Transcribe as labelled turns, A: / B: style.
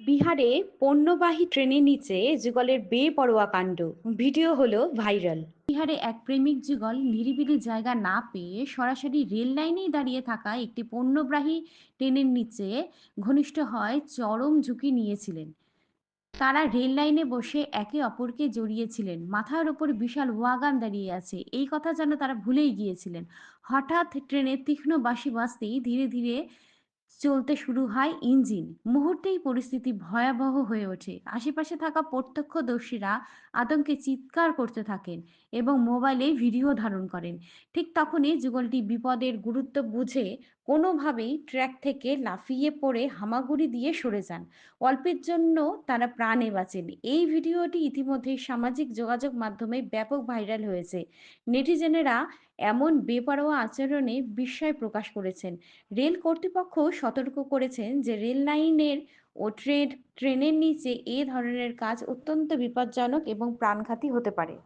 A: বিহারে পণ্যবাহী ট্রেনের নিচে যুগলের বেপরোয়া কাণ্ড। ভিডিও হলো ভাইরাল। বিহারে এক প্রেমিক যুগল নিরিবিলি জায়গা না পেয়ে সরাসরি রেল লাইনেই দাঁড়িয়ে থাকা একটি পণ্যবাহী ট্রেনের নিচে ঘনিষ্ঠ হয় চরম ঝুঁকি নিয়েছিলেন। তারা রেল লাইনে বসে একে অপরকে জড়িয়েছিলেন। মাথার ওপর বিশাল ওয়াগান দাঁড়িয়ে আছে। এই কথা যেন তারা ভুলেই গিয়েছিলেন। হঠাৎ ট্রেনের তীক্ষ্ণ বাঁশি বাজতেই ধীরে ধীরে চলতে শুরু হয় ইঞ্জিন। মুহূর্তেই পরিস্থিতি ভয়াবহ হয়ে ওঠে। আশেপাশে থাকা প্রত্যক্ষদর্শীরা আতঙ্কে চিৎকার করতে থাকেন এবং মোবাইলে ভিডিও ধারণ করেন। ঠিক তখনই যুগলটি বিপদের গুরুত্ব বুঝে কোনোভাবেই ট্র্যাক থেকে লাফিয়ে পড়ে হামাগুড়ি দিয়ে সরে যান। অল্পের জন্য তারা প্রাণে বাঁচেন। এই ভিডিওটি ইতিমধ্যেই সামাজিক যোগাযোগ মাধ্যমে ব্যাপক ভাইরাল হয়েছে। নেটিজেনেরা এমন বেপরোয়া আচরণে বিস্ময় প্রকাশ করেছেন। রেল কর্তৃপক্ষ সতর্ক করেছেন যে রেল লাইনের ও ট্রেন, ট্রেনের নিচে এ ধরনের কাজ অত্যন্ত বিপজ্জনক এবং প্রাণঘাতী হতে পারে।